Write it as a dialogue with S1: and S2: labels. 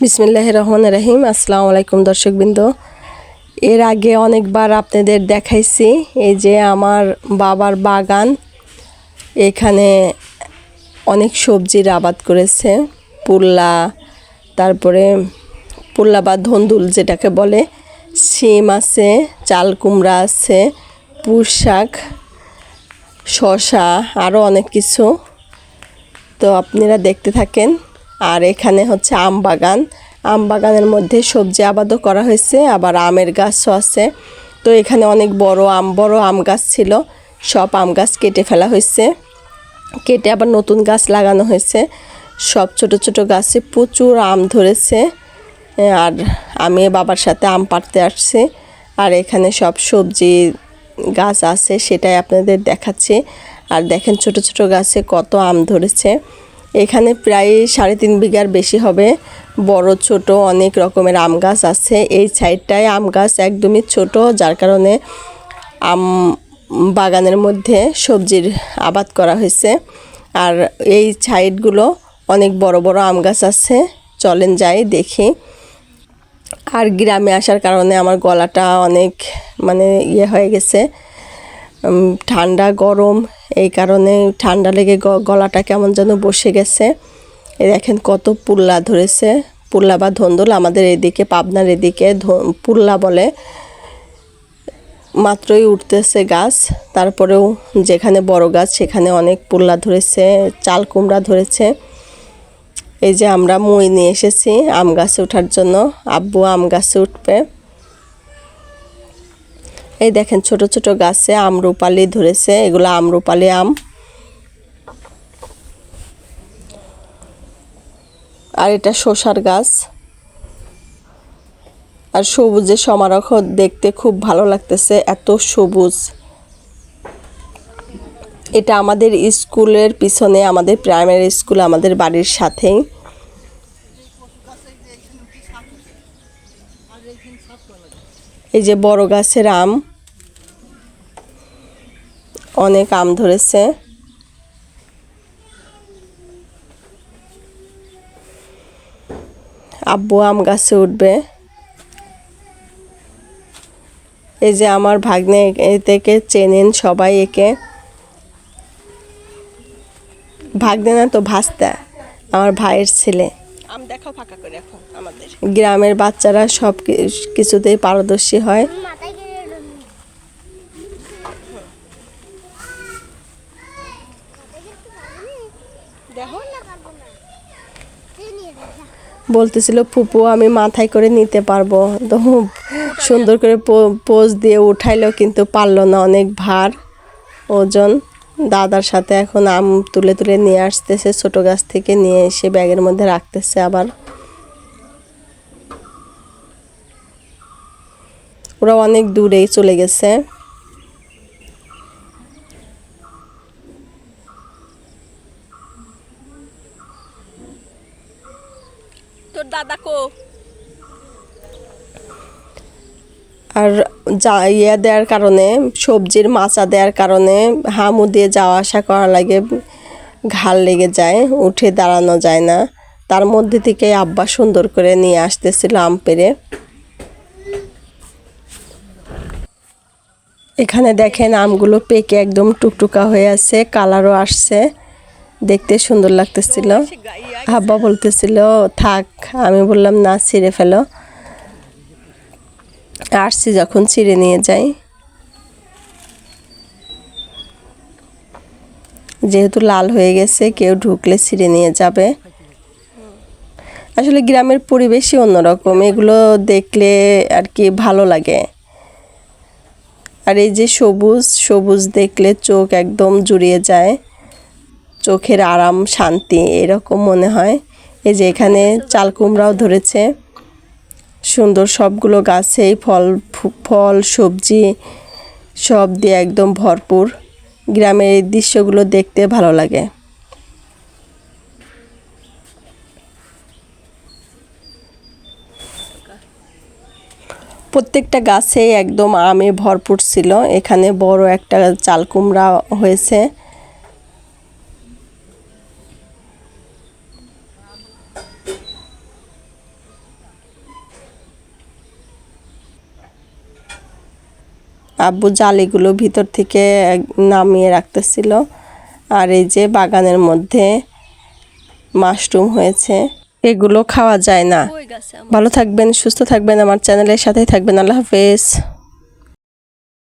S1: বিসমিল্লাহ রহমান রাহিম। আসসালামু আলাইকুম দর্শকবৃন্দ। এর আগে অনেকবার আপনাদের দেখাইছি, এই যে আমার বাবার বাগান। এখানে অনেক সবজির আবাদ করেছে, পুল্লা, তারপরে পুল্লা বা ধন্দুল যেটাকে বলে, শিম আছে, চাল কুমড়া আছে, পুঁই শাক শশা আরও অনেক কিছু। তো আপনারা দেখতে থাকেন। আর এখানে হচ্ছে আম বাগান। আম বাগানের মধ্যে সবজি আবাদও করা হয়েছে, আবার আমের গাছও আছে। তো এখানে অনেক বড় আম বড় আম গাছ ছিল। সব আম গাছ কেটে ফেলা হয়েছে। কেটে আবার নতুন গাছ লাগানো হয়েছে। সব ছোট ছোট গাছে প্রচুর আম ধরেছে। আর আমি বাবার সাথে আম পাড়তে আসছি। আর এখানে সব সবজি গাছ আছে, সেটাই আপনাদের দেখাচ্ছি। আর দেখেন ছোট ছোট গাছে কত আম ধরেছে। এখানে প্রায় সাড়ে তিন বিঘার বেশি হবে। বড়, ছোট অনেক রকমের আম গাছ আছে। এই সাইডটায় আম গাছ একদমই ছোট, যার কারণে আম বাগানের মধ্যে সবজির আবাদ করা হয়েছে। আর এই সাইডগুলো অনেক বড় বড় আম গাছ আছে। চলেন যাই, দেখি। আর গ্রামে আসার কারণে আমার গলাটা অনেক মানে ইয়ে হয়ে গেছে। ঠান্ডা, গরম, এই কারণে ঠান্ডা লেগে গলাটা কেমন যেন বসে গেছে। এ দেখেন কত পুল্লা ধরেছে। পুল্লা বা ধন্দল আমাদের এদিকে, পাবনার এদিকে পুল্লা বলে। মাত্রই উঠতেছে গাছ, তারপরেও যেখানে বড় গাছ সেখানে অনেক পুল্লা ধরেছে, চাল কুমড়া ধরেছে। এই যে আমরা মই নিয়ে এসেছি আম গাছে ওঠার জন্য। আব্বু আম গাছে উঠবে। এই দেখেন, ছোট ছোট গাছে আমরুপালি ধরেছে, এগুলো আমরুপালি আম। আর এটা শসার গাছ। আর সবুজের সমারোহ দেখতে খুব ভালো লাগতেছে, এত সবুজ। এটা আমাদের স্কুলের পিছনে, আমাদের প্রাইমারি স্কুল, আমাদের বাড়ির সাথেই। এই যে বড় গাছের আম। অনেক আম ধরেছে। আব্বু আম গাছে উঠবে। এই যে আমার ভাগ্নে এ থেকে চেনেন সবাই একে। ভাগ্নে না তো ভাস্তা আমার ভাইয়ের ছেলে। আম দেখাও ফাঁকা করে এখন আমাদের। গ্রামের বাচ্চারা সব কিছুতেই পারদর্শী হয়
S2: মাথায় কেড়ে এলো।
S1: দেখো
S2: না পারব না। তুই নিয়ে যা, যা।
S1: বলতেছিল, ফুপু, আমি মাথায় করে নিতে পারব। তো সুন্দর করে পোজ দিয়ে উঠাইলো, কিন্তু পারল না অনেক ভার। ওজন দাদার সাথে এখন আম তুলে তুলে নিয়ে আসতেছে, ছোট গাছ থেকে নিয়ে এসে ব্যাগের মধ্যে রাখতেছে আবার। ওরা অনেক দূরেই চলে গেছে। দাদা কো। আর যা ইয়ে দেওয়ার কারণে, সবজির মাচা দেওয়ার কারণে হামু দিয়ে যাওয়া আসা করা লাগে ঘাল লেগে যায়, উঠে দাঁড়ানো যায় না। তার মধ্যে থেকে আব্বা সুন্দর করে নিয়ে আসতেছিল আম পেরে এখানে দেখেন আমগুলো পেকে একদম টুকটুকা হয়ে আছে, কালারও আসছে। দেখতে সুন্দর লাগতেছিল। আব্বা বলতেছিল, থাক, আমি বললাম, না, ছিঁড়ে ফেলো। আসছি যখন ছিঁড়ে নিয়ে যাই যেহেতু লাল হয়ে গেছে, কেউ ঢুকলে ছিঁড়ে নিয়ে যাবে। আসলে গ্রামের পরিবেশই অন্যরকম, এগুলো দেখলে আর কি ভালো লাগে। আর এই যে সবুজ সবুজ দেখলে চোখ একদম জুড়িয়ে যায়। চোখের আরাম, শান্তি, এরকম মনে হয়। এই যে এখানে চাল কুমড়াও ধরেছে। সুন্দর সবগুলো গাছেই ফল ফল, সবজি সব দিয়ে একদম ভরপুর। গ্রামের এই দৃশ্যগুলো দেখতে ভালো লাগে। প্রত্যেকটা গাছে একদম আমে ভরপুর ছিল। এখানে বড় একটা চাল কুমড়া হয়েছে। আব্বু জালিগুলো ভিতর থেকে নামিয়ে রাখতেছিল। আর এই যে বাগানের মধ্যে মাশরুম হয়েছে এগুলো খাওয়া যায় না। ভালো থাকবেন সুস্থ থাকবেন আমার চ্যানেলের সাথেই থাকবেন। আল্লাহ হাফেজ।